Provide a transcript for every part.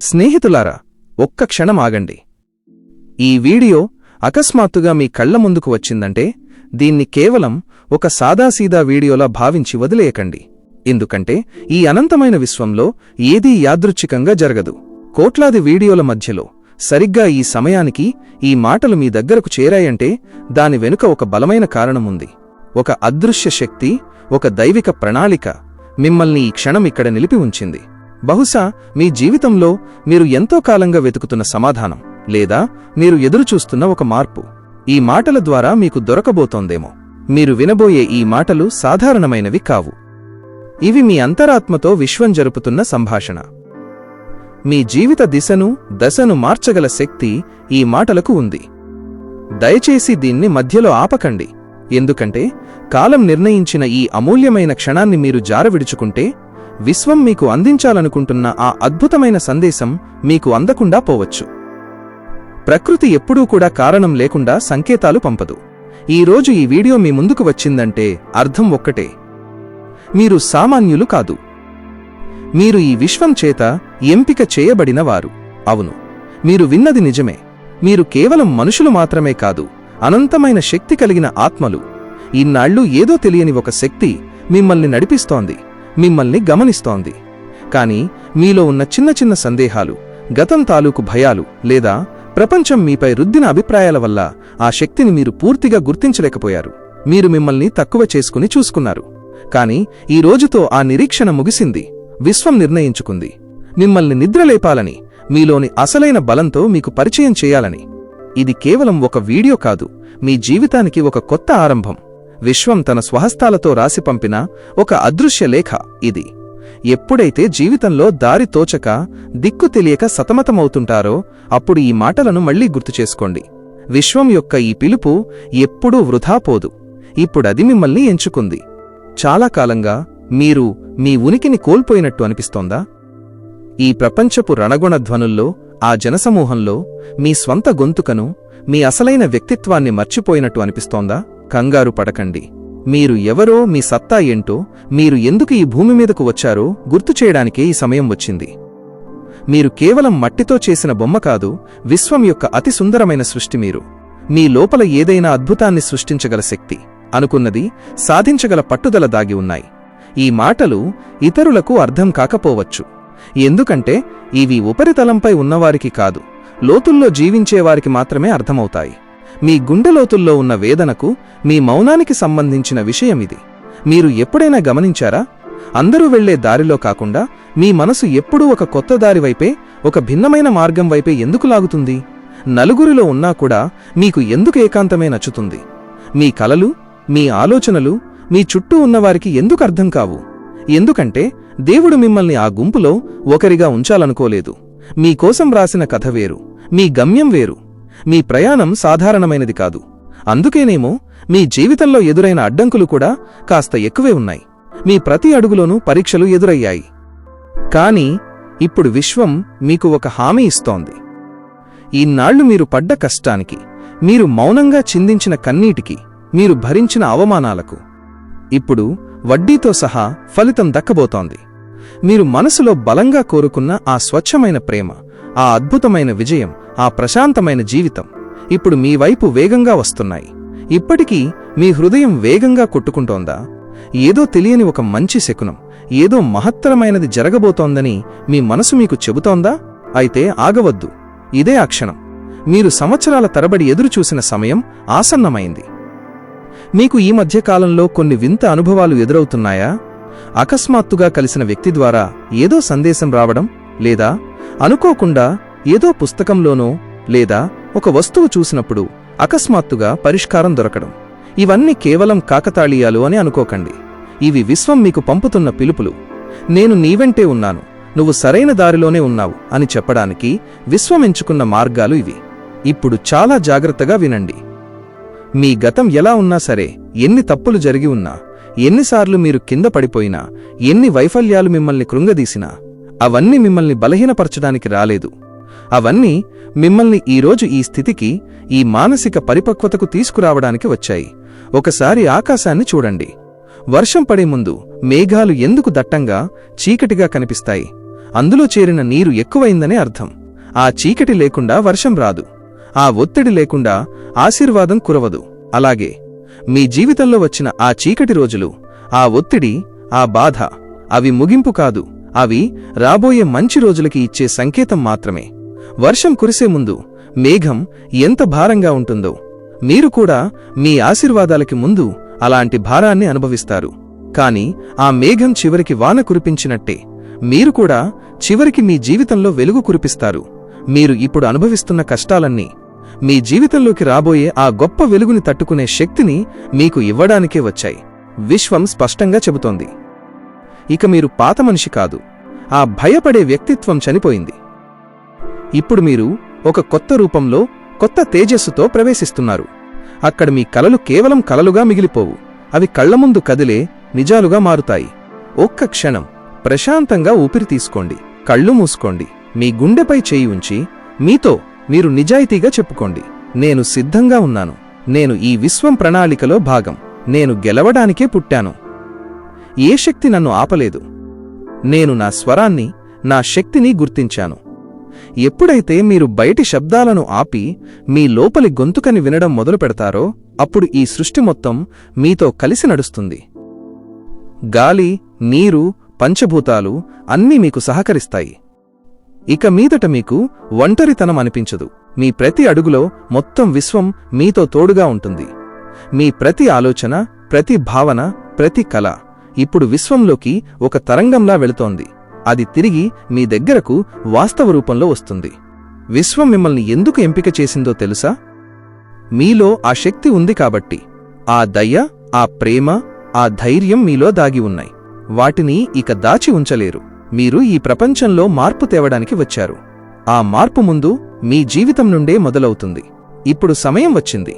స్నేహితులారా ఒక్క క్షణం ఆగండి. ఈ వీడియో అకస్మాత్తుగా మీ కళ్ళ ముందుకు వచ్చిందంటే దీన్ని కేవలం ఒక సాదాసీదా వీడియోలా భావించి వదిలేయకండి. ఎందుకంటే ఈ అనంతమైన విశ్వంలో ఏదీ యాదృచ్ఛికంగా జరగదు. కోట్లాది వీడియోల మధ్యలో సరిగ్గా ఈ సమయానికి ఈ మాటలు మీ దగ్గరకు చేరాయంటే దాని వెనుక ఒక బలమైన కారణముంది ఒక అదృశ్య శక్తి ఒక దైవిక ప్రణాళిక మిమ్మల్ని ఈ క్షణం ఇక్కడ నిలిపి ఉంచింది. బహుశా మీ జీవితంలో మీరు ఎంతో కాలంగా వెతుకుతున్న సమాధానం లేదా మీరు ఎదురుచూస్తున్న ఒక మార్పు. ఈ మాటల ద్వారా మీకు దొరకబోతోందేమో. మీరు వినబోయే ఈ మాటలు సాధారణమైనవి కావు. ఇవి మీ అంతరాత్మతో విశ్వం జరుపుతున్న సంభాషణ. మీ జీవిత దిశను దశను మార్చగల శక్తి ఈ మాటలకు ఉంది. దయచేసి దీన్ని మధ్యలో ఆపకండి. ఎందుకంటే కాలం నిర్ణయించిన ఈ అమూల్యమైన క్షణాన్ని మీరు జారవిడుచుకుంటే విశ్వం మీకు అందించాలనుకుంటున్న ఆ అద్భుతమైన సందేశం మీకు అందకుండా పోవచ్చు. ప్రకృతి ఎప్పుడూ కూడా కారణం లేకుండా సంకేతాలు పంపదు. ఈరోజు ఈ వీడియో మీ ముందుకు వచ్చిందంటే అర్థం ఒక్కటే. మీరు సామాన్యులు కాదు. మీరు ఈ విశ్వం చేత ఎంపిక చేయబడిన వారు. అవును. మీరు విన్నది నిజమే. మీరు కేవలం మనుషులు మాత్రమే కాదు అనంతమైన శక్తి కలిగిన ఆత్మలు. ఇన్నాళ్ళు ఏదో తెలియని ఒక శక్తి మిమ్మల్ని నడిపిస్తోంది. మిమ్మల్ని గమనిస్తోంది. కానీ మీలో ఉన్న చిన్న చిన్న సందేహాలు గతం తాలూకు భయాలు లేదా ప్రపంచం మీపై రుద్దిన అభిప్రాయాల వల్ల ఆ శక్తిని మీరు పూర్తిగా గుర్తించలేకపోయారు. మీరు మిమ్మల్ని తక్కువ చేసుకుని చూసుకున్నారు. కాని ఈ రోజుతో ఆ నిరీక్షణ ముగిసింది. విశ్వం నిర్ణయించుకుంది. మిమ్మల్ని నిద్రలేపాలని మీలోని అసలైన బలంతో మీకు పరిచయం చేయాలని. ఇది కేవలం ఒక వీడియో కాదు. మీ జీవితానికి ఒక కొత్త ఆరంభం. విశ్వం తన స్వహస్తాలతో రాసి పంపిన ఒక అదృశ్య లేఖ ఇది. ఎప్పుడైతే జీవితంలో దారి తోచక దిక్కు తెలియక సతమతమవుతుంటారో అప్పుడు ఈ మాటలను మళ్ళీ గుర్తుచేసుకోండి విశ్వం యొక్క ఈ పిలుపు ఎప్పుడూ వృధా పోదు. ఇప్పుడది మిమ్మల్ని ఎంచుకుంది. చాలా కాలంగా మీరు మీ ఉనికిని కోల్పోయినట్టు అనిపిస్తోందా? ఈ ప్రపంచపు రణగుణ ధ్వనుల్లో ఆ జనసమూహంలో మీ స్వంత గొంతుకను మీ అసలైన వ్యక్తిత్వాన్ని మర్చిపోయినట్టు అనిపిస్తోందా? కంగారు పడకండి. మీరు ఎవరో మీ సత్తా ఏంటో మీరు ఎందుకు ఈ భూమి మీదకు వచ్చారో గుర్తు చేయడానికే ఈ సమయం వచ్చింది. మీరు కేవలం మట్టితో చేసిన బొమ్మ కాదు విశ్వం యొక్క అతి సుందరమైన సృష్టి మీరు. మీ లోపల ఏదైనా అద్భుతాన్ని సృష్టించగల శక్తి అనుకున్నది సాధించగల పట్టుదల దాగి ఉన్నాయి. ఈ మాటలు ఇతరులకు అర్థం కాకపోవచ్చు. ఎందుకంటే ఇవి ఉపరితలంపై ఉన్నవారికి కాదు లోతుల్లో జీవించేవారికి మాత్రమే అర్థమవుతాయి. మీ గుండెలోతుల్లో ఉన్న వేదనకు మీ మౌనానికి సంబంధించిన విషయమిది మీరు ఎప్పుడైనా గమనించారా? అందరూ వెళ్ళే దారిలో కాకుండా మీ మనసు ఎప్పుడూ ఒక కొత్త దారి వైపే ఒక భిన్నమైన మార్గం వైపే ఎందుకు లాగుతుంది? నలుగురిలో ఉన్నా కూడా మీకు ఎందుకు ఏకాంతమే నచ్చుతుంది? మీ కలలు మీ ఆలోచనలు మీ చుట్టూ ఉన్నవారికి ఎందుకు అర్థం కావు? ఎందుకంటే దేవుడు మిమ్మల్ని ఆ గుంపులో ఒకరిగా ఉంచాలనుకోలేదు. మీకోసం రాసిన కథ వేరు. మీ గమ్యం వేరు. మీ ప్రయాణం సాధారణమైనది కాదు. అందుకేనేమో మీ జీవితంలో ఎదురైన అడ్డంకులు కూడా కాస్త ఎక్కువే ఉన్నాయి. మీ ప్రతి అడుగులోనూ పరీక్షలు ఎదురయ్యాయి. కాని ఇప్పుడు విశ్వం మీకు ఒక హామీ ఇస్తోంది. ఈనాళ్ళు మీరు పడ్డ కష్టానికి మీరు మౌనంగా చిందించిన కన్నీటికి మీరు భరించిన అవమానాలకు ఇప్పుడు వడ్డీతో సహా ఫలితం దక్కబోతోంది. మీరు మనసులో బలంగా కోరుకున్న ఆ స్వచ్ఛమైన ప్రేమ ఆ అద్భుతమైన విజయం ఆ ప్రశాంతమైన జీవితం ఇప్పుడు మీ వైపు వేగంగా వస్తున్నాయి. ఇప్పటికీ మీ హృదయం వేగంగా కొట్టుకుంటోందా? ఏదో తెలియని ఒక మంచి శకునం ఏదో మహత్తరమైనది జరగబోతోందని మీ మనసు మీకు చెబుతోందా? అయితే ఆగవద్దు. ఇదే ఆ క్షణం. మీరు సంవత్సరాల తరబడి ఎదురుచూసిన సమయం ఆసన్నమైంది. మీకు ఈ మధ్యకాలంలో కొన్ని వింత అనుభవాలు ఎదురవుతున్నాయా? అకస్మాత్తుగా కలిసిన వ్యక్తి ద్వారా ఏదో సందేశం రావడం లేదా అనుకోకుండా ఏదో పుస్తకంలోనో లేదా ఒక వస్తువు చూసినప్పుడు అకస్మాత్తుగా పరిష్కారం దొరకడం. ఇవన్నీ కేవలం కాకతాళీయాలు అని అనుకోకండి. ఇవి విశ్వం మీకు పంపుతున్న పిలుపులు. నేను నీవెంటే ఉన్నాను. నువ్వు సరైన దారిలోనే ఉన్నావు అని చెప్పడానికి విశ్వం ఎంచుకున్న మార్గాలు ఇవి. ఇప్పుడు చాలా జాగ్రత్తగా వినండి. మీ గతం ఎలా ఉన్నా సరే ఎన్ని తప్పులు జరిగి ఉన్నా ఎన్నిసార్లు మీరు కింద పడిపోయినా ఎన్ని వైఫల్యాలు మిమ్మల్ని కృంగదీసినా అవన్నీ మిమ్మల్ని బలహీనపరచడానికి రాలేదు. అవన్నీ మిమ్మల్ని ఈరోజు ఈ స్థితికి ఈ మానసిక పరిపక్వతకు తీసుకురావడానికి వచ్చాయి. ఒకసారి ఆకాశాన్ని చూడండి. వర్షం పడే ముందు మేఘాలు ఎందుకు దట్టంగా చీకటిగా కనిపిస్తాయి? అందులో చేరిన నీరు ఎక్కువైందనే అర్థం. ఆ చీకటి లేకుండా వర్షం రాదు. ఆ ఒత్తిడి లేకుండా ఆశీర్వాదం కురవదు. అలాగే మీ జీవితంలో వచ్చిన ఆ చీకటి రోజులు ఆ ఒత్తిడి ఆ బాధ అవి ముగింపు కాదు. అవి రాబోయే మంచి రోజులకి ఇచ్చే సంకేతం మాత్రమే. వర్షం కురిసే ముందు మేఘం ఎంత భారంగా ఉంటుందో. మీరు కూడా మీ ఆశీర్వాదాలకి ముందు అలాంటి భారాన్ని అనుభవిస్తారు. కాని ఆ మేఘం చివరికి వాన కురిపించినట్టే. మీరు కూడా చివరికి మీ జీవితంలో వెలుగు కురిపిస్తారు. మీరు ఇప్పుడు అనుభవిస్తున్న కష్టాలన్నీ మీ జీవితంలోకి రాబోయే ఆ గొప్ప వెలుగుని తట్టుకునే శక్తిని మీకు ఇవ్వడానికే వచ్చాయి. విశ్వం స్పష్టంగా చెబుతోంది. ఇక మీరు పాత మనిషి కాదు. ఆ భయపడే వ్యక్తిత్వం చనిపోయింది. ఇప్పుడు మీరు ఒక కొత్త రూపంలో కొత్త తేజస్సుతో ప్రవేశిస్తున్నారు. అక్కడ మీ కలలు కేవలం కలలుగా మిగిలిపోవు. అవి కళ్ళ ముందు కదిలే నిజాలుగా మారుతాయి. ఒక్క క్షణం ప్రశాంతంగా ఊపిరి తీసుకోండి. కళ్ళు మూసుకోండి. మీ గుండెపై చేయి ఉంచి మీతో మీరు నిజాయితీగా చెప్పుకోండి. నేను సిద్ధంగా ఉన్నాను. నేను ఈ విశ్వం ప్రణాళికలో భాగం. నేను గెలవడానికే పుట్టాను. ఏ శక్తి నన్ను ఆపలేదు. నేను నా స్వరాన్ని నా శక్తిని గుర్తించాను. ఎప్పుడైతే మీరు బయటి శబ్దాలను ఆపి మీ లోపలి గొంతుకని వినడం మొదలు పెడతారో అప్పుడు ఈ సృష్టి మొత్తం మీతో కలిసి నడుస్తుంది. గాలి నీరు పంచభూతాలు అన్నీ మీకు సహకరిస్తాయి. ఇక మీదట మీకు ఒంటరితనం అనిపించదు. మీ ప్రతి అడుగులో మొత్తం విశ్వం మీతో తోడుగా ఉంటుంది. మీ ప్రతి ఆలోచన ప్రతి భావన ప్రతి కళ ఇప్పుడు విశ్వంలోకి ఒక తరంగంలా వెళుతోంది. అది తిరిగి మీ దగ్గరకు వాస్తవ రూపంలో వస్తుంది. విశ్వం మిమ్మల్ని ఎందుకు ఎంపిక చేసిందో తెలుసా? మీలో ఆ శక్తి ఉంది కాబట్టి. ఆ దయ ఆ ప్రేమ ఆ ధైర్యం మీలో దాగి ఉన్నాయి. వాటిని ఇక దాచి ఉంచలేరు. మీరు ఈ ప్రపంచంలో మార్పు తేవడానికి వచ్చారు. ఆ మార్పు ముందు మీ జీవితం నుండే మొదలవుతుంది. ఇప్పుడు సమయం వచ్చింది.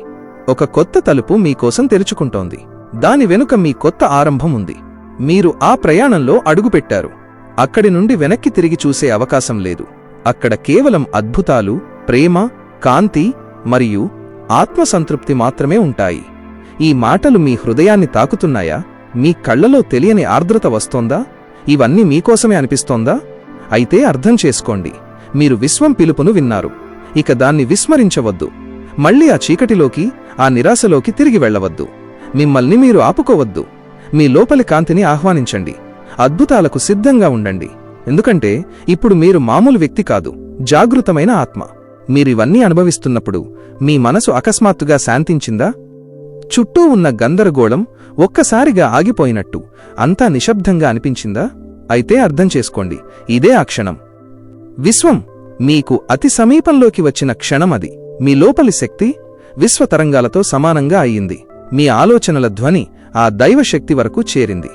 ఒక కొత్త తలుపు మీకోసం తెరుచుకుంటోంది. దాని వెనుక మీ కొత్త ఆరంభం ఉంది. మీరు ఆ ప్రయాణంలో అడుగుపెట్టారు. అక్కడి నుండి వెనక్కి తిరిగి చూసే అవకాశం లేదు. అక్కడ కేవలం అద్భుతాలు ప్రేమ కాంతి మరియు ఆత్మసంతృప్తి మాత్రమే ఉంటాయి. ఈ మాటలు మీ హృదయాన్ని తాకుతున్నాయా? మీ కళ్ళలో తెలియని ఆర్ద్రత వస్తోందా? ఇవన్నీ మీకోసమే అనిపిస్తోందా? అయితే అర్థం చేసుకోండి. మీరు విశ్వం పిలుపును విన్నారు. ఇక దాన్ని విస్మరించవద్దు. మళ్ళీ ఆ చీకటిలోకి ఆ నిరాశలోకి తిరిగి వెళ్ళవద్దు. మిమ్మల్ని మీరు ఆపుకోవద్దు. మీ లోపలి కాంతిని ఆహ్వానించండి. అద్భుతాలకు సిద్ధంగా ఉండండి. ఎందుకంటే ఇప్పుడు మీరు మామూలు వ్యక్తి కాదు జాగృతమైన ఆత్మ. మీరివన్నీ అనుభవిస్తున్నప్పుడు మీ మనసు అకస్మాత్తుగా శాంతించిందా? చుట్టూ ఉన్న గందరగోళం ఒక్కసారిగా ఆగిపోయినట్టు అంతా నిశ్శబ్దంగా అనిపించిందా? అయితే అర్థం చేసుకోండి ఇదే ఆ క్షణం. విశ్వం మీకు అతి సమీపంలోకి వచ్చిన క్షణమది మీ లోపలి శక్తి విశ్వతరంగాలతో సమానంగా అయ్యింది. మీ ఆలోచనల ధ్వని ఆ దైవశక్తి వరకు చేరింది.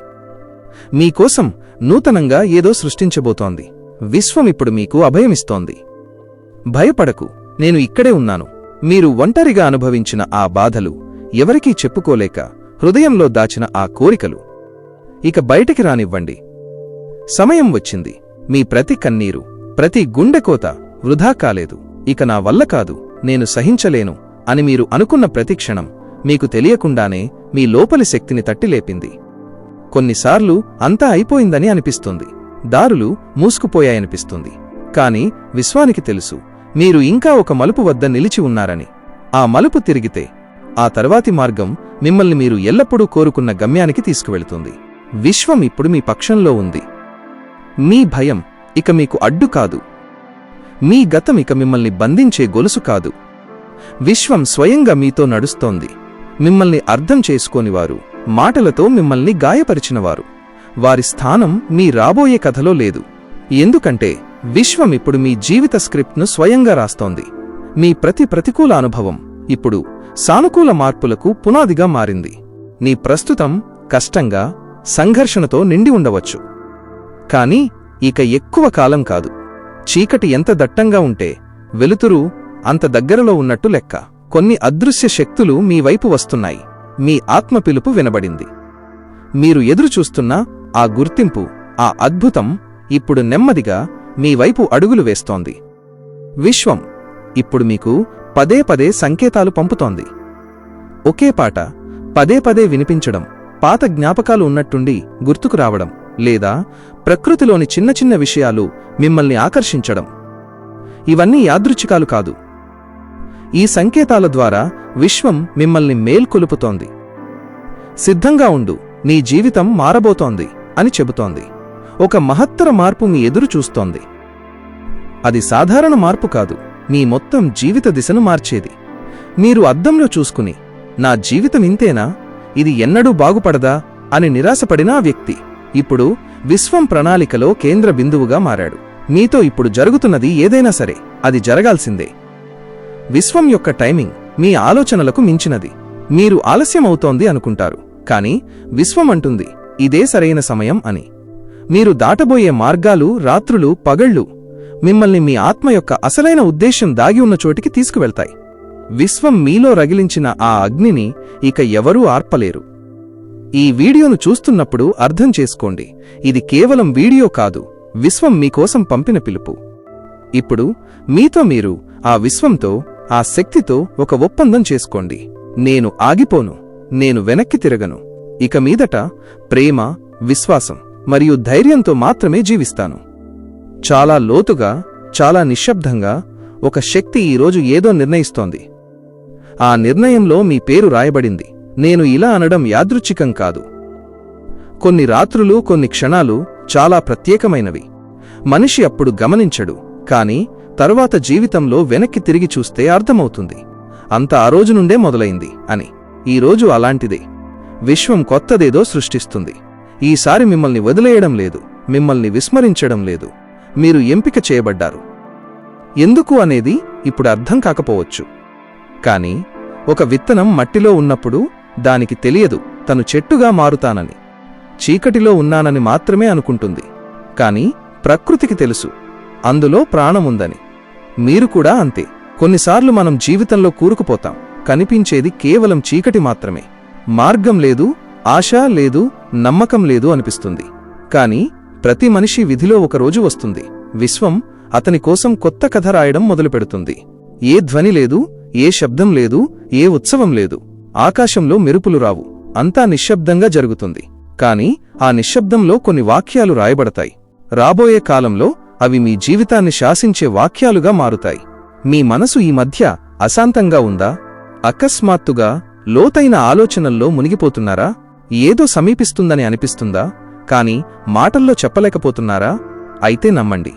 మీకోసం నూతనంగా ఏదో సృష్టించబోతోంది. విశ్వం ఇప్పుడు మీకు అభయమిస్తోంది. భయపడకు నేను ఇక్కడే ఉన్నాను. మీరు ఒంటరిగా అనుభవించిన ఆ బాధలు ఎవరికీ చెప్పుకోలేక హృదయంలో దాచిన ఆ కోరికలు. ఇక బయటికి రానివ్వండి. సమయం వచ్చింది. మీ ప్రతి కన్నీరు ప్రతి గుండెకోత వృధా కాలేదు. ఇక నా వల్ల కాదు నేను సహించలేను అని మీరు అనుకున్న ప్రతి క్షణం మీకు తెలియకుండానే మీ లోపలి శక్తిని తట్టిలేపింది కొన్నిసార్లు అంతా అయిపోయిందని అనిపిస్తుంది. దారులు మూసుకుపోయాయనిపిస్తుంది. కాని విశ్వానికి తెలుసు మీరు ఇంకా ఒక మలుపు వద్ద నిలిచి ఉన్నారని. ఆ మలుపు తిరిగితే ఆ తర్వాతి మార్గం మిమ్మల్ని మీరు ఎల్లప్పుడూ కోరుకున్న గమ్యానికి తీసుకువెళుతుంది. విశ్వం ఇప్పుడు మీ పక్షంలో ఉంది. మీ భయం ఇక మీకు అడ్డు కాదు. మీ గతం ఇక మిమ్మల్ని బంధించే గొలుసు కాదు. విశ్వం స్వయంగా మీతో నడుస్తోంది. మిమ్మల్ని అర్థం చేసుకోనివారు. మాటలతో మిమ్మల్ని గాయపరిచినవారు. వారి స్థానం మీ రాబోయే కథలో లేదు. ఎందుకంటే విశ్వం ఇప్పుడు మీ జీవిత స్క్రిప్ట్ను స్వయంగా రాస్తోంది. మీ ప్రతి ప్రతికూల అనుభవం ఇప్పుడు సానుకూల మార్పులకు పునాదిగా మారింది. నీ ప్రస్తుతం కష్టంగా సంఘర్షణతో నిండి ఉండవచ్చు. కాని ఇక ఎక్కువ కాలం కాదు. చీకటి ఎంత దట్టంగా ఉంటే వెలుతురు అంత దగ్గరలో ఉన్నట్టు లెక్క. కొన్ని అదృశ్య శక్తులు మీ వైపు వస్తున్నాయి. మీ ఆత్మ పిలుపు వినబడింది. మీరు ఎదురుచూస్తున్న ఆ గుర్తింపు ఆ అద్భుతం ఇప్పుడు నెమ్మదిగా మీ వైపు అడుగులు వేస్తోంది. విశ్వం ఇప్పుడు మీకు పదే పదే సంకేతాలు పంపుతోంది. ఒకే పాట పదే పదే వినిపించడం పాత జ్ఞాపకాలు ఉన్నట్టుండి గుర్తుకు రావడం లేదా ప్రకృతిలోని చిన్న చిన్న విషయాలు మిమ్మల్ని ఆకర్షించడం. ఇవన్నీ యాదృచ్ఛికాలు కాదు. ఈ సంకేతాల ద్వారా విశ్వం మిమ్మల్ని మేల్కొలుపుతోంది. సిద్ధంగా ఉండు నీ జీవితం మారబోతోంది అని చెబుతోంది. ఒక మహత్తర మార్పు మీ ఎదురు చూస్తోంది. అది సాధారణ మార్పు కాదు మీ మొత్తం జీవిత దిశను మార్చేది. మీరు అద్దంలో చూసుకుని నా జీవితం ఇంతేనా? ఇది ఎన్నడూ బాగుపడదా? అని నిరాశపడిన ఆ వ్యక్తి ఇప్పుడు విశ్వం ప్రణాళికలో కేంద్ర బిందువుగా మారాడు. మీతో ఇప్పుడు జరుగుతున్నది ఏదైనా సరే అది జరగాల్సిందే. విశ్వం యొక్క టైమింగ్ మీ ఆలోచనలకు మించినది. మీరు ఆలస్యమవుతోంది అనుకుంటారు. కాని విశ్వం అంటుంది ఇదే సరైన సమయం అని. మీరు దాటబోయే మార్గాలు రాత్రులు పగళ్ళు మిమ్మల్ని మీ ఆత్మ యొక్క అసలైన ఉద్దేశ్యం దాగి ఉన్న చోటికి తీసుకువెళ్తాయి. విశ్వం మీలో రగిలించిన ఆ అగ్నిని ఇక ఎవరూ ఆర్పలేరు. ఈ వీడియోను చూస్తున్నప్పుడు అర్థం చేసుకోండి ఇది కేవలం వీడియో కాదు విశ్వం మీకోసం పంపిన పిలుపు. ఇప్పుడు మీతో మీరు ఆ విశ్వంతో ఆ శక్తితో ఒక ఒప్పందం చేసుకోండి. నేను ఆగిపోను. నేను వెనక్కి తిరగను. ఇక మీదట ప్రేమ విశ్వాసం మరియు ధైర్యంతో మాత్రమే జీవిస్తాను. చాలా లోతుగా చాలా నిశ్శబ్దంగా ఒక శక్తి ఈరోజు ఏదో నిర్ణయిస్తోంది. ఆ నిర్ణయంలో మీ పేరు రాయబడింది. నేను ఇలా అనడం యాదృచ్ఛికం కాదు. కొన్ని రాత్రులు కొన్ని క్షణాలు చాలా ప్రత్యేకమైనవి. మనిషి అప్పుడు గమనించడు. కాని తరువాత జీవితంలో వెనక్కి తిరిగి చూస్తే అర్థమవుతుంది. అంత ఆ రోజు నుండే మొదలైంది అని. ఈ రోజు అలాంటిదే. విశ్వం కొత్తదేదో సృష్టిస్తుంది. ఈసారి మిమ్మల్ని వదిలేయడం లేదు. మిమ్మల్ని విస్మరించడం లేదు. మీరు ఎంపిక చేయబడ్డారు. ఎందుకు అనేది ఇప్పుడు అర్థం కాకపోవచ్చు. కాని ఒక విత్తనం మట్టిలో ఉన్నప్పుడు దానికి తెలియదు తను చెట్టుగా మారుతానని. చీకటిలో ఉన్నానని మాత్రమే అనుకుంటుంది. కాని ప్రకృతికి తెలుసు. అందులో ప్రాణముందని. మీరు కూడా అంతే. కొన్నిసార్లు మనం జీవితంలో కూరుకుపోతాం. కనిపించేది కేవలం చీకటి మాత్రమే. మార్గం లేదు ఆశ లేదు నమ్మకం లేదు అనిపిస్తుంది. కాని ప్రతి మనిషి విధిలో ఒకరోజు వస్తుంది. విశ్వం అతని కోసం కొత్త కథ రాయడం మొదలుపెడుతుంది. ఏ ధ్వని లేదు ఏ శబ్దం లేదు ఏ ఉత్సవం లేదు. ఆకాశంలో మెరుపులు రావు. అంతా నిశ్శబ్దంగా జరుగుతుంది. కాని ఆ నిశ్శబ్దంలో కొన్ని వాక్యాలు రాయబడతాయి. రాబోయే కాలంలో అవి మీ జీవితాన్ని శాసించే వాక్యాలుగా మారుతాయి. మీ మనసు ఈ మధ్య అశాంతంగా ఉందా? అకస్మాత్తుగా లోతైన ఆలోచనల్లో మునిగిపోతున్నారా? ఏదో సమీపిస్తుందని అనిపిస్తుందా? కాని మాటల్లో చెప్పలేకపోతున్నారా? అయితే నమ్మండి.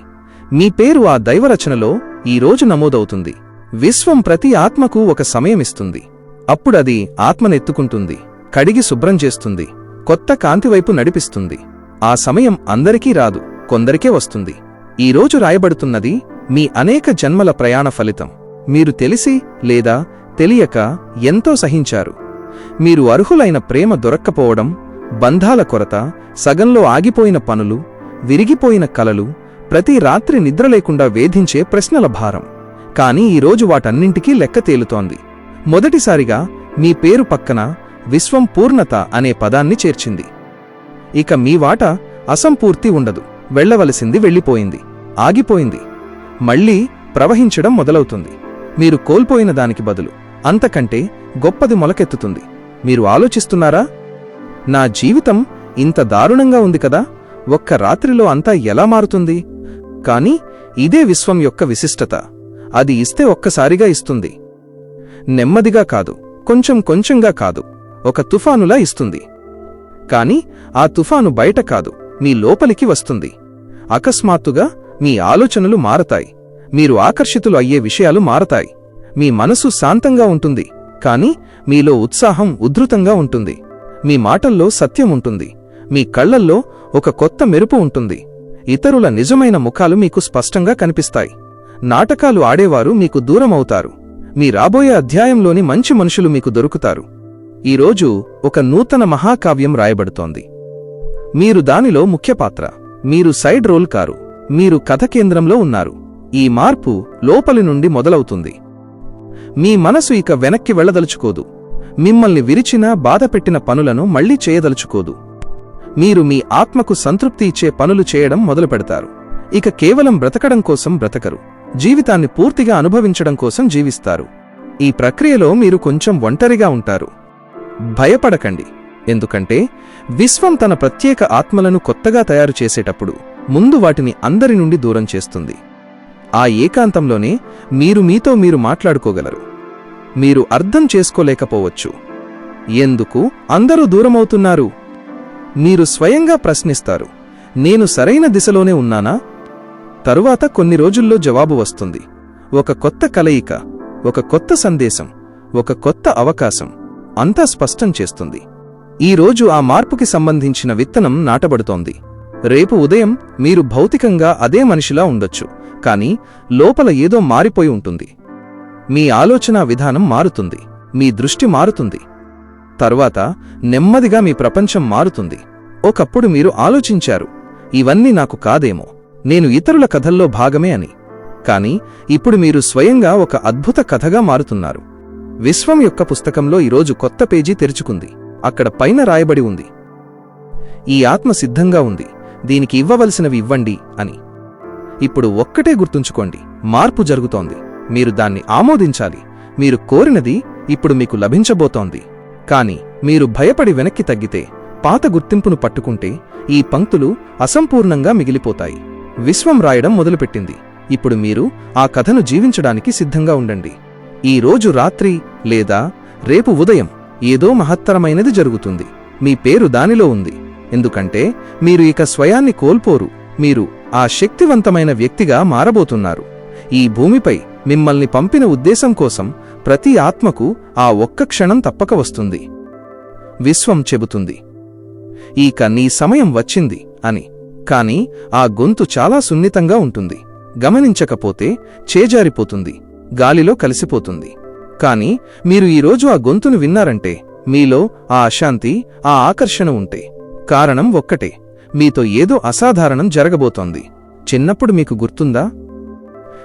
మీ పేరు ఆ దైవరచనలో ఈరోజు నమోదవుతుంది. విశ్వం ప్రతి ఆత్మకు ఒక సమయమిస్తుంది. అప్పుడది ఆత్మనెత్తుకుంటుంది. కడిగి శుభ్రం చేస్తుంది. కొత్త కాంతివైపు నడిపిస్తుంది. ఆ సమయం అందరికీ రాదు. కొందరికే వస్తుంది. ఈరోజు రాయబడుతున్నది మీ అనేక జన్మల ప్రయాణ ఫలితం. మీరు తెలిసి లేదా తెలియక ఎంతో సహించారు. మీరు అర్హులైన ప్రేమ దొరక్కపోవడం బంధాల కొరత సగంలో ఆగిపోయిన పనులు విరిగిపోయిన కలలు ప్రతి రాత్రి నిద్ర లేకుండా వేధించే ప్రశ్నల భారం. కానీ ఈరోజు వాటన్నింటికీ లెక్క తేలుతోంది. మొదటిసారిగా మీ పేరు పక్కన విశ్వం పూర్ణత అనే పదాన్ని చేర్చింది. ఇక మీ వాట అసంపూర్తి ఉండదు. వెళ్ళవలసింది వెళ్ళిపోయింది. ఆగిపోయింది. మళ్ళీ ప్రవహించడం మొదలవుతుంది. మీరు కోల్పోయిన దానికి బదులు అంతకంటే గొప్పది మొలకెత్తుతుంది. మీరు ఆలోచిస్తున్నారా? నా జీవితం ఇంత దారుణంగా ఉంది కదా? ఒక్క రాత్రిలో అంతా ఎలా మారుతుంది? కాని ఇదే విశ్వం యొక్క విశిష్టత. అది ఇస్తే ఒక్కసారిగా ఇస్తుంది. నెమ్మదిగా కాదు కొంచెం కొంచెంగా కాదు. ఒక తుఫానులా ఇస్తుంది. కాని ఆ తుఫాను బయట కాదు. మీ లోపలికి వస్తుంది. అకస్మాత్తుగా మీ ఆలోచనలు మారతాయి. మీరు ఆకర్షితులు అయ్యే విషయాలు మారతాయి. మీ మనసు శాంతంగా ఉంటుంది. కాని మీలో ఉత్సాహం ఉద్ధృతంగా ఉంటుంది. మీ మాటల్లో సత్యం ఉంటుంది. మీ కళ్ళల్లో ఒక కొత్త మెరుపు ఉంటుంది. ఇతరుల నిజమైన ముఖాలు మీకు స్పష్టంగా కనిపిస్తాయి. నాటకాలు ఆడేవారు మీకు దూరమవుతారు. మీ రాబోయే అధ్యాయంలోని మంచి మనుషులు మీకు దొరుకుతారు. ఈరోజు ఒక నూతన మహాకావ్యం రాయబడుతోంది. మీరు దానిలో ముఖ్య పాత్ర. మీరు సైడ్ రోల్ కారు. మీరు కథ కేంద్రంలో ఉన్నారు. ఈ మార్పు లోపలి నుండి మొదలవుతుంది. మీ మనసు ఇక వెనక్కి వెళ్ళదలుచుకోదు. మిమ్మల్ని విరిచిన బాధపెట్టిన పనులను మళ్ళీ చేయదలుచుకోదు. మీరు మీ ఆత్మకు సంతృప్తి ఇచ్చే పనులు చేయడం మొదలుపెడతారు. ఇక కేవలం బ్రతకడం కోసం బ్రతకరు. జీవితాన్ని పూర్తిగా అనుభవించడం కోసం జీవిస్తారు. ఈ ప్రక్రియలో మీరు కొంచెం ఒంటరిగా ఉంటారు. భయపడకండి. ఎందుకంటే విశ్వం తన ప్రత్యేక ఆత్మలను కొత్తగా తయారు చేసేటప్పుడు ముందు వాటిని అందరి నుండి దూరం చేస్తుంది. ఆ ఏకాంతంలోనే మీరు మీతో మీరు మాట్లాడుకోగలరు. మీరు అర్థం చేసుకోలేకపోవచ్చు. ఎందుకు అందరూ దూరమవుతున్నారు? మీరు స్వయంగా ప్రశ్నిస్తారు నేను సరైన దిశలోనే ఉన్నానా? తరువాత కొన్ని రోజుల్లో జవాబు వస్తుంది. ఒక కొత్త కలయిక ఒక కొత్త సందేశం ఒక కొత్త అవకాశం అంతా స్పష్టం చేస్తుంది. ఈ రోజు ఆ మార్పుకి సంబంధించిన విత్తనం నాటబడుతోంది. రేపు ఉదయం మీరు భౌతికంగా అదే మనిషిలా ఉండొచ్చు కానీ లోపల ఏదో మారిపోయి ఉంటుంది. మీ ఆలోచనా విధానం మారుతుంది మీ దృష్టి మారుతుంది. తరువాత నెమ్మదిగా మీ ప్రపంచం మారుతుంది. ఒకప్పుడు మీరు ఆలోచించారు ఇవన్నీ నాకు కాదేమో నేను ఇతరుల కథల్లో భాగమే అని. కాని ఇప్పుడు మీరు స్వయంగా ఒక అద్భుత కథగా మారుతున్నారు. విశ్వం యొక్క పుస్తకంలో ఈరోజు కొత్త పేజీ తెరుచుకుంది. అక్కడ పైన రాయబడి ఉంది. ఈ ఆత్మ సిద్ధంగా ఉంది. దీనికి ఇవ్వవలసినవి ఇవ్వండి అని. ఇప్పుడు ఒక్కటే గుర్తుంచుకోండి. మార్పు జరుగుతోంది. మీరు దాన్ని ఆమోదించాలి. మీరు కోరినది ఇప్పుడు మీకు లభించబోతోంది. కాని మీరు భయపడి వెనక్కి తగ్గితే పాత గుర్తింపును పట్టుకుంటే ఈ పంక్తులు అసంపూర్ణంగా మిగిలిపోతాయి. విశ్వం రాయడం మొదలుపెట్టింది. ఇప్పుడు మీరు ఆ కథను జీవించడానికి సిద్ధంగా ఉండండి. ఈ రోజు రాత్రి లేదా రేపు ఉదయం ఏదో మహత్తరమైనది జరుగుతుంది. మీ పేరు దానిలో ఉంది. ఎందుకంటే మీరు ఇక స్వయాన్ని కోల్పోరు. మీరు ఆ శక్తివంతమైన వ్యక్తిగా మారబోతున్నారు. ఈ భూమిపై మిమ్మల్ని పంపిన ఉద్దేశం కోసం ప్రతి ఆత్మకు ఆ ఒక్క క్షణం తప్పక వస్తుంది. విశ్వం చెబుతుంది. ఇక నీ సమయం వచ్చింది అని. కాని ఆ గొంతు చాలా సున్నితంగా ఉంటుంది. గమనించకపోతే చేజారిపోతుంది. గాలిలో కలిసిపోతుంది. కాని మీరు ఈరోజు ఆ గొంతును విన్నారంటే మీలో ఆ అశాంతి ఆ ఆకర్షణ ఉంటే. కారణం ఒక్కటే మీతో ఏదో అసాధారణం జరగబోతోంది. చిన్నప్పుడు మీకు గుర్తుందా?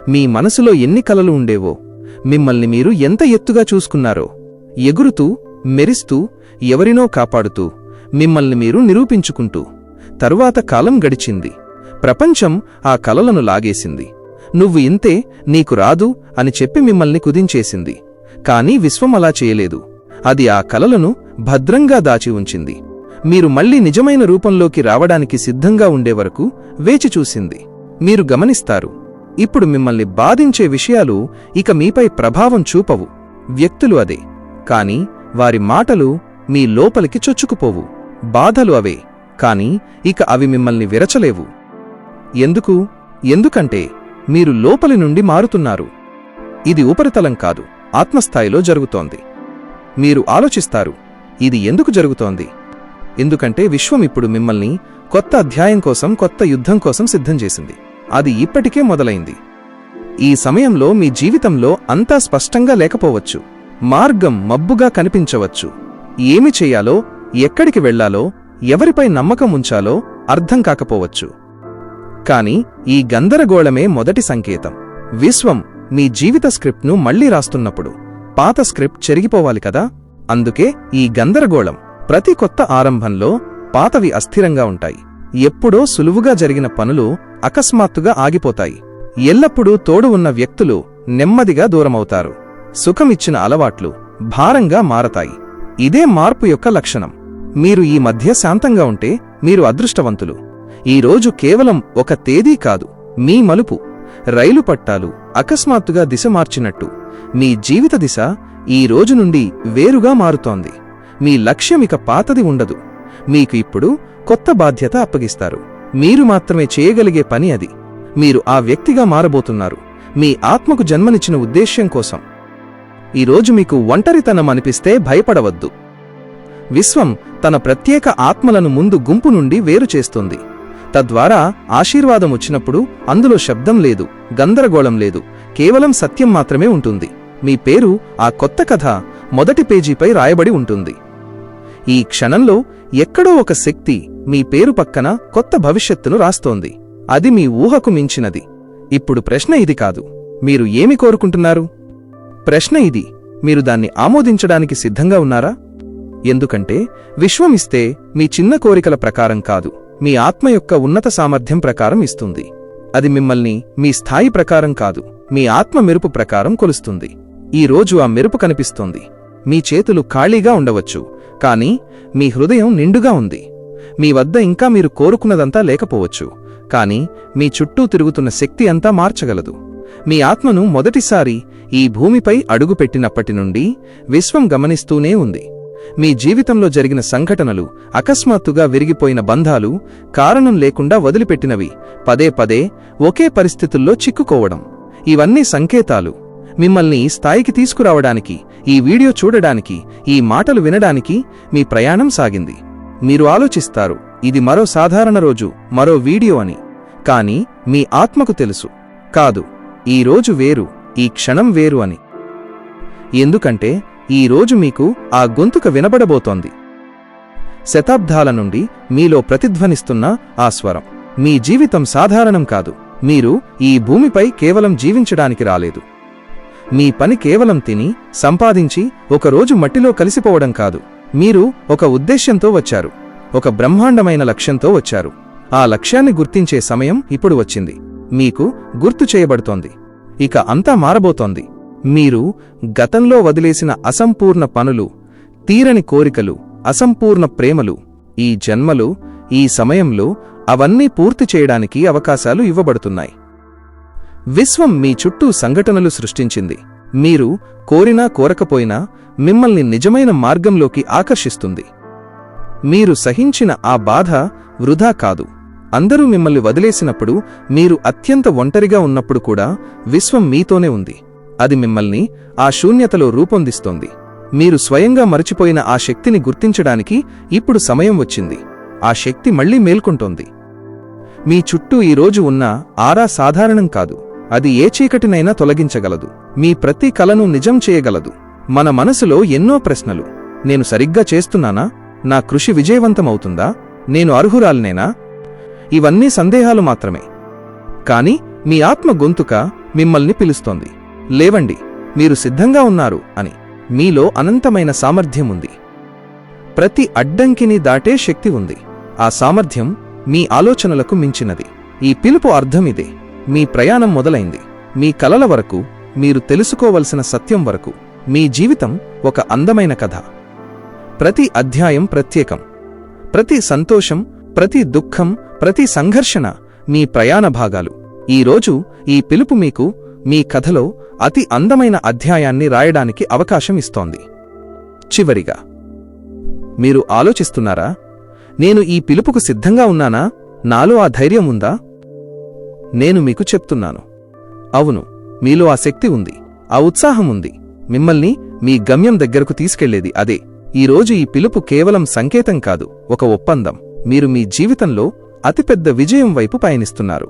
మీ మనసులో ఎన్ని కలలు ఉండేవో మిమ్మల్ని మీరు ఎంత ఎత్తుగా చూసుకున్నారో. ఎగురుతూ మెరిస్తూ ఎవరినో కాపాడుతూ మిమ్మల్ని మీరు నిరూపించుకుంటూ. తరువాత కాలం గడిచింది. ప్రపంచం ఆ కలలను లాగేసింది. నువ్వు ఇంతే నీకు రాదు అని చెప్పి మిమ్మల్ని కుదించేసింది. కానీ విశ్వం అలా చేయలేదు. అది ఆ కలలను భద్రంగా దాచి ఉంచింది. మీరు మళ్ళీ నిజమైన రూపంలోకి రావడానికి సిద్ధంగా ఉండే వరకు వేచి చూసింది. మీరు గమనిస్తారు. ఇప్పుడు మిమ్మల్ని బాధించే విషయాలు ఇక మీపై ప్రభావం చూపవు. వ్యక్తులు అదే. కాని వారి మాటలు మీ లోపలికి చొచ్చుకుపోవు. బాధలు అవే. కాని ఇక అవి మిమ్మల్ని విరచలేవు. ఎందుకు? ఎందుకంటే మీరు లోపలి నుండి మారుతున్నారు. ఇది ఉపరితలం కాదు. ఆత్మస్థాయిలో జరుగుతోంది. మీరు ఆలోచిస్తారు ఇది ఎందుకు జరుగుతోంది? ఎందుకంటే విశ్వం ఇప్పుడు మిమ్మల్ని కొత్త అధ్యాయం కోసం కొత్త యుద్ధం కోసం సిద్ధం చేసింది. అది ఇప్పటికే మొదలైంది. ఈ సమయంలో మీ జీవితంలో అంతా స్పష్టంగా లేకపోవచ్చు. మార్గం మబ్బుగా కనిపించవచ్చు. ఏమి చేయాలో ఎక్కడికి వెళ్ళాలో ఎవరిపై నమ్మకం ఉంచాలో అర్థం కాకపోవచ్చు. కాని ఈ గందరగోళమే మొదటి సంకేతం. విశ్వం మీ జీవిత స్క్రిప్ట్ను మళ్ళీ రాస్తున్నప్పుడు పాత స్క్రిప్ట్ చెరిగిపోవాలి కదా? అందుకే ఈ గందరగోళం ప్రతి కొత్త ఆరంభంలో పాతవి అస్థిరంగా ఉంటాయి. ఎప్పుడో సులువుగా జరిగిన పనులు అకస్మాత్తుగా ఆగిపోతాయి. ఎల్లప్పుడూ తోడు ఉన్న వ్యక్తులు నెమ్మదిగా దూరమవుతారు. సుఖమిచ్చిన అలవాట్లు భారంగా మారతాయి. ఇదే మార్పు యొక్క లక్షణం. మీరు ఈ మధ్య శాంతంగా ఉంటే మీరు అదృష్టవంతులు. ఈ రోజు కేవలం ఒక తేదీ కాదు మీ మలుపు. రైలు పట్టాలు అకస్మాత్తుగా దిశ మార్చినట్టు. మీ జీవిత దిశ ఈ రోజు నుండి వేరుగా మారుతోంది. మీ లక్ష్యం ఇక పాతది ఉండదు. మీకు ఇప్పుడు కొత్త బాధ్యత అప్పగిస్తారు. మీరు మాత్రమే చేయగలిగే పని అది. మీరు ఆ వ్యక్తిగా మారబోతున్నారు. మీ ఆత్మకు జన్మనిచ్చిన ఉద్దేశ్యం కోసం. ఈరోజు మీకు ఒంటరితనం అనిపిస్తే భయపడవద్దు. విశ్వం తన ప్రత్యేక ఆత్మలను ముందు గుంపు నుండి వేరు చేస్తుంది. తద్వారా ఆశీర్వాదం వచ్చినప్పుడు అందులో శబ్దం లేదు గందరగోళం లేదు కేవలం సత్యం మాత్రమే ఉంటుంది. మీ పేరు ఆ కొత్త కథ మొదటి పేజీపై రాయబడి ఉంటుంది. ఈ క్షణంలో ఎక్కడో ఒక శక్తి మీ పేరు పక్కన కొత్త భవిష్యత్తును రాస్తోంది. అది మీ ఊహకు మించినది. ఇప్పుడు ప్రశ్న ఇది కాదు. మీరు ఏమి కోరుకుంటున్నారు? ప్రశ్న ఇది. మీరు దాన్ని ఆమోదించడానికి సిద్ధంగా ఉన్నారా? ఎందుకంటే విశ్వమిస్తే మీ చిన్న కోరికల ప్రకారం కాదు. మీ ఆత్మ యొక్క ఉన్నత సామర్థ్యం ప్రకారం ఇస్తుంది. అది మిమ్మల్ని మీ స్థాయి ప్రకారం కాదు మీ ఆత్మ మెరుపు ప్రకారం కొలుస్తుంది. ఈ రోజు ఆ మెరుపు కనిపిస్తోంది. మీ చేతులు ఖాళీగా ఉండవచ్చు కానీ మీ హృదయం నిండుగా ఉంది. మీ వద్ద ఇంకా మీరు కోరుకున్నదంతా లేకపోవచ్చు కానీ మీ చుట్టూ తిరుగుతున్న శక్తి అంతా మార్చగలదు. మీ ఆత్మను మొదటిసారి ఈ భూమిపై అడుగుపెట్టినప్పటి నుండి విశ్వం గమనిస్తూనే ఉంది. మీ జీవితంలో జరిగిన సంఘటనలు అకస్మాత్తుగా విరిగిపోయిన బంధాలు కారణం లేకుండా వదిలిపెట్టినవి పదే పదే ఒకే పరిస్థితుల్లో చిక్కుకోవడం. ఇవన్నీ సంకేతాలు. మిమ్మల్ని ఈ స్థాయికి తీసుకురావడానికి ఈ వీడియో చూడడానికి ఈ మాటలు వినడానికి మీ ప్రయాణం సాగింది. మీరు ఆలోచిస్తారు ఇది మరో సాధారణ రోజు మరో వీడియో అని. కానీ మీ ఆత్మకు తెలుసు. కాదు ఈ రోజు వేరు ఈ క్షణం వేరు అని. ఎందుకంటే ఈ రోజు మీకు ఆ గొంతుక వినబడబోతోంది. శతాబ్దాల నుండి మీలో ప్రతిధ్వనిస్తున్న ఆ స్వరం. మీ జీవితం సాధారణం కాదు. మీరు ఈ భూమిపై కేవలం జీవించడానికి రాలేదు. మీ పని కేవలం తిని సంపాదించి ఒకరోజు మట్టిలో కలిసిపోవడం కాదు. మీరు ఒక ఉద్దేశ్యంతో వచ్చారు. ఒక బ్రహ్మాండమైన లక్ష్యంతో వచ్చారు. ఆ లక్ష్యాన్ని గుర్తించే సమయం ఇప్పుడు వచ్చింది. మీకు గుర్తు చేయబడుతోంది. ఇక అంతా మారబోతోంది. మీరు గతంలో వదిలేసిన అసంపూర్ణ పనులు తీరని కోరికలు అసంపూర్ణ ప్రేమలు ఈ జన్మలో ఈ సమయంలో అవన్నీ పూర్తి చేయడానికి అవకాశాలు ఇవ్వబడుతున్నాయి. విశ్వం మీ చుట్టూ సంఘటనలు సృష్టించింది. మీరు కోరినా కోరకపోయినా మిమ్మల్ని నిజమైన మార్గంలోకి ఆకర్షిస్తుంది. మీరు సహించిన ఆ బాధ వృధా కాదు. అందరూ మిమ్మల్ని వదిలేసినప్పుడు మీరు అత్యంత ఒంటరిగా ఉన్నప్పుడు కూడా విశ్వం మీతోనే ఉంది. అది మిమ్మల్ని ఆ శూన్యతలో రూపొందిస్తోంది. మీరు స్వయంగా మరచిపోయిన ఆ శక్తిని గుర్తించడానికి ఇప్పుడు సమయం వచ్చింది. ఆ శక్తి మళ్ళీ మేల్కొంటోంది. మీ చుట్టూ ఈరోజు ఉన్న ఆరా సాధారణం కాదు. అది ఏ చీకటినైనా తొలగించగలదు. మీ ప్రతి కలను నిజం చేయగలదు. మన మనసులో ఎన్నో ప్రశ్నలు. నేను సరిగ్గా చేస్తున్నానా? నా కృషి విజయవంతమవుతుందా? నేను అర్హురాలనేనా? ఇవన్నీ సందేహాలు మాత్రమే. కాని మీ ఆత్మ గొంతుక మిమ్మల్ని పిలుస్తోంది. లేవండి మీరు సిద్ధంగా ఉన్నారు అని. మీలో అనంతమైన సామర్థ్యం ఉంది. ప్రతి అడ్డంకిని దాటే శక్తి ఉంది. ఆ సామర్థ్యం మీ ఆలోచనలకు మించినది. ఈ పిలుపు అర్థమిదే మీ ప్రయాణం మొదలైంది. మీ కలల వరకు మీరు తెలుసుకోవలసిన సత్యం వరకు. మీ జీవితం ఒక అందమైన కథ. ప్రతి అధ్యాయం ప్రత్యేకం. ప్రతి సంతోషం ప్రతి దుఃఖం ప్రతి సంఘర్షణ మీ ప్రయాణ భాగాలు. ఈరోజు ఈ పిలుపు మీకు మీ కథలో అతి అందమైన అధ్యాయాన్ని రాయడానికి అవకాశం ఇస్తోంది. చివరిగా మీరు ఆలోచిస్తున్నారా? నేను ఈ పిలుపుకు సిద్ధంగా ఉన్నానా? నాలో ఆ ధైర్యం ఉందా? నేను మీకు చెప్తున్నాను. అవును మీలో ఆ శక్తి ఉంది ఆ ఉత్సాహం ఉంది. మిమ్మల్ని మీ గమ్యం దగ్గరకు తీసుకెళ్ళేది అదే. ఈరోజు ఈ పిలుపు కేవలం సంకేతం కాదు ఒక ఒప్పందం. మీరు మీ జీవితంలో అతిపెద్ద విజయం వైపు పయనిస్తున్నారు.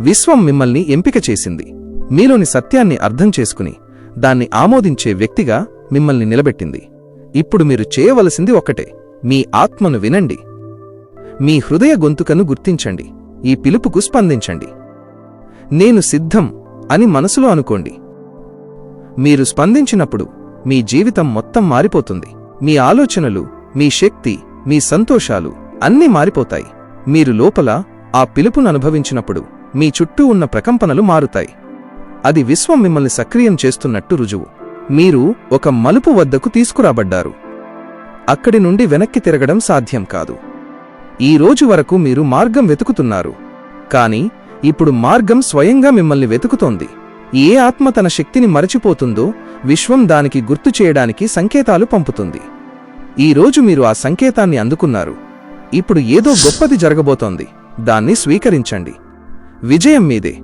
విశ్వం మిమ్మల్ని ఎంపిక చేసింది. మీలోని సత్యాన్ని అర్థం చేసుకుని దాన్ని ఆమోదించే వ్యక్తిగా మిమ్మల్ని నిలబెట్టింది. ఇప్పుడు మీరు చేయవలసింది ఒకటే మీ ఆత్మను వినండి. మీ హృదయ గొంతుకను గుర్తించండి. ఈ పిలుపుకు స్పందించండి. నేను సిద్ధం అని మనసులో అనుకోండి. మీరు స్పందించినప్పుడు మీ జీవితం మొత్తం మారిపోతుంది. మీ ఆలోచనలు మీ శక్తి మీ సంతోషాలు అన్నీ మారిపోతాయి. మీరు లోపల ఆ పిలుపును అనుభవించినప్పుడు మీ చుట్టూ ఉన్న ప్రకంపనలు మారుతాయి. అది విశ్వం మిమ్మల్ని సక్రియం చేస్తున్నట్టు రుజువు. మీరు ఒక మలుపు వద్దకు తీసుకురాబడ్డారు. అక్కడి నుండి వెనక్కి తిరగడం సాధ్యం కాదు. ఈ రోజు వరకు మీరు మార్గం వెతుకుతున్నారు. కాని ఇప్పుడు మార్గం స్వయంగా మిమ్మల్ని వెతుకుతోంది. ఏ ఆత్మ తన శక్తిని మరచిపోతుందో విశ్వం దానికి గుర్తు చేయడానికి సంకేతాలు పంపుతుంది. ఈ రోజు మీరు ఆ సంకేతాన్ని అందుకున్నారు. ఇప్పుడు ఏదో గొప్పది జరగబోతోంది. దాన్ని స్వీకరించండి. విజయం మీదే.